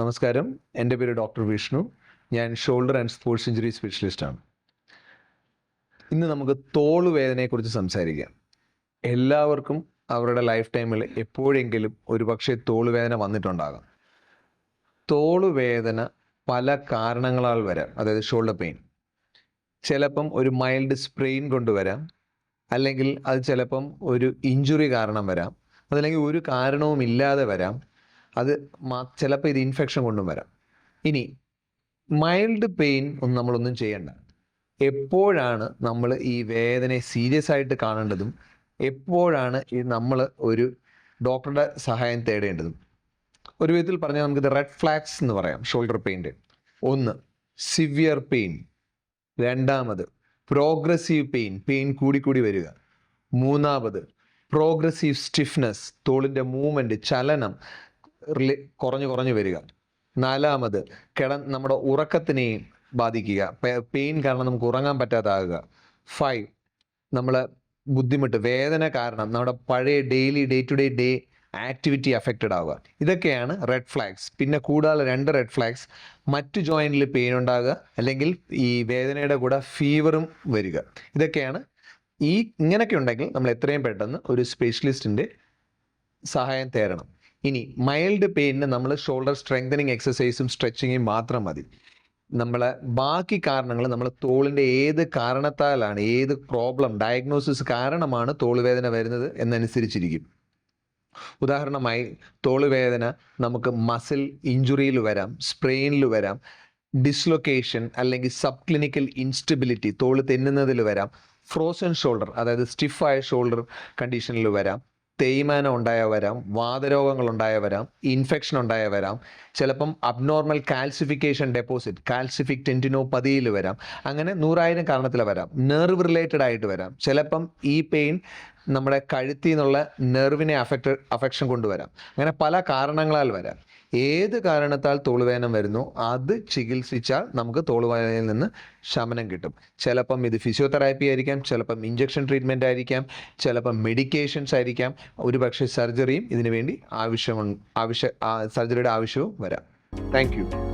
നമസ്കാരം. എന്റെ പേര് ഡോക്ടർ വിഷ്ണു. ഞാൻ ഷോൾഡർ ആൻഡ് സ്പോർട്സ് ഇഞ്ചുറി സ്പെഷ്യലിസ്റ്റാണ് ഇന്ന് നമുക്ക് തോൾ വേദനയെക്കുറിച്ച് സംസാരിക്കാം. എല്ലാവർക്കും അവരുടെ ലൈഫ് ടൈമിൽ എപ്പോഴെങ്കിലും ഒരുപക്ഷെ തോൾ വേദന വന്നിട്ടുണ്ടാകാം. തോൾ വേദന പല കാരണങ്ങളാൽ വരാം. അതായത് ഷോൾഡർ പെയിൻ ചിലപ്പം ഒരു മൈൽഡ് സ്പ്രെയിൻ കൊണ്ടുവരാം അല്ലെങ്കിൽ അത് ചിലപ്പം ഒരു ഇഞ്ചുറി കാരണം വരാം. അതല്ലെങ്കിൽ ഒരു കാരണവും ഇല്ലാതെ വരാം. അത് ചിലപ്പോൾ ഇത് ഇൻഫെക്ഷൻ കൊണ്ടും വരാം. ഇനി മൈൽഡ് പെയിൻ ഒന്നും നമ്മളൊന്നും ചെയ്യണ്ട. എപ്പോഴാണ് നമ്മൾ ഈ വേദനയെ സീരിയസ് ആയിട്ട് കാണേണ്ടതും എപ്പോഴാണ് ഈ നമ്മൾ ഒരു ഡോക്ടറുടെ സഹായം തേടേണ്ടതും. ഒരു വിധത്തിൽ പറഞ്ഞാൽ നമുക്കിത് റെഡ് ഫ്ലാഗ്സ് എന്ന് പറയാം ഷോൾഡർ പെയിന്റെ ഒന്ന് സിവിയർ പെയിൻ രണ്ടാമത് പ്രോഗ്രസീവ് പെയിൻ പെയിൻ കൂടിക്കൂടി വരിക. മൂന്നാമത് പ്രോഗ്രസീവ് സ്റ്റിഫ്നെസ് തോളിന്റെ മൂവ്മെന്റ് ചലനം റിലേ- കുറഞ്ഞു കുറഞ്ഞു വരിക. നാലാമത് കിട നമ്മുടെ ഉറക്കത്തിനെയും ബാധിക്കുക. പെയിൻ കാരണം നമുക്ക് ഉറങ്ങാൻ പറ്റാതാകുക. ഫൈവ് നമ്മളെ ബുദ്ധിമുട്ട് വേദന കാരണം നമ്മുടെ പഴയ daily day to day day activity affected ആവുക. ഇതൊക്കെയാണ് റെഡ് ഫ്ലാഗ്സ്. പിന്നെ കൂടാതെ രണ്ട് റെഡ് ഫ്ലാഗ്സ് മറ്റു ജോയിന്റിൽ പെയിൻ ഉണ്ടാകുക അല്ലെങ്കിൽ ഈ വേദനയുടെ കൂടെ ഫീവറും വരിക. ഇതൊക്കെയാണ് ഈ ഇങ്ങനെയൊക്കെ ഉണ്ടെങ്കിൽ നമ്മൾ എത്രയും പെട്ടെന്ന് ഒരു സ്പെഷ്യലിസ്റ്റിന്റെ സഹായം തേടണം. ഇനി മൈൽഡ് പെയിനിന് നമ്മൾ ഷോൾഡർ സ്ട്രെങ്തനിങ് എക്സസൈസും സ്ട്രെച്ചിങ്ങും മാത്രം മതി. നമ്മളെ ബാക്കി കാരണങ്ങൾ നമ്മൾ തോളിന്റെ ഏത് കാരണത്താലാണ് ഏത് പ്രോബ്ലം ഡയഗ്നോസിസ് കാരണമാണ് തോളുവേദന വരുന്നത് എന്നനുസരിച്ചിരിക്കും. ഉദാഹരണമായി തോളുവേദന നമുക്ക് മസിൽ ഇഞ്ചുറിയിൽ വരാം സ്പ്രെയിനിൽ വരാം ഡിസ്ലൊക്കേഷൻ അല്ലെങ്കിൽ സബ് ക്ലിനിക്കൽ ഇൻസ്റ്റബിലിറ്റി തോൾ തെന്നുന്നതിൽ വരാം ഫ്രോസൺ ഷോൾഡർ അതായത് സ്റ്റിഫായ ഷോൾഡർ കണ്ടീഷനിൽ വരാം. തേയ്മാനം ഉണ്ടായാൽ വരാം വാതരോഗങ്ങൾ ഉണ്ടായാൽ വരാം ഇൻഫെക്ഷൻ ഉണ്ടായാൽ വരാം ചിലപ്പം അബ്നോർമൽ കാൽസിഫിക്കേഷൻ ഡെപ്പോസിറ്റ് കാൽസിഫിക് ടെന്റിനോപ്പതിയിൽ വരാം. അങ്ങനെ നൂറായിരം കാരണത്തിൽ വരാം. നെർവ് റിലേറ്റഡ് ആയിട്ട് വരാം. ചിലപ്പം ഈ പെയിൻ നമ്മുടെ കഴുത്തിൽ നിന്നുള്ള നെർവിനെ അഫക്റ്റ് അഫക്ഷൻ കൊണ്ടുവരാം. അങ്ങനെ പല കാരണങ്ങളാൽ വരാം. ഏത് കാരണത്താൽ തോളുവേദന വരുന്നു അത് ചികിത്സിച്ചാൽ നമുക്ക് തോളുവേദനയിൽ നിന്ന് ശമനം കിട്ടും. ചിലപ്പം ഇത് ഫിസിയോതെറാപ്പി ആയിരിക്കാം ചിലപ്പം ഇഞ്ചക്ഷൻ ട്രീറ്റ്മെന്റ് ആയിരിക്കാം ചിലപ്പം മെഡിക്കേഷൻസ് ആയിരിക്കാം. ഒരുപക്ഷെ സർജറിയും ഇതിനു വേണ്ടി ആവശ്യം ആവശ്യ സർജറിയുടെ ആവശ്യവും വരാം. താങ്ക്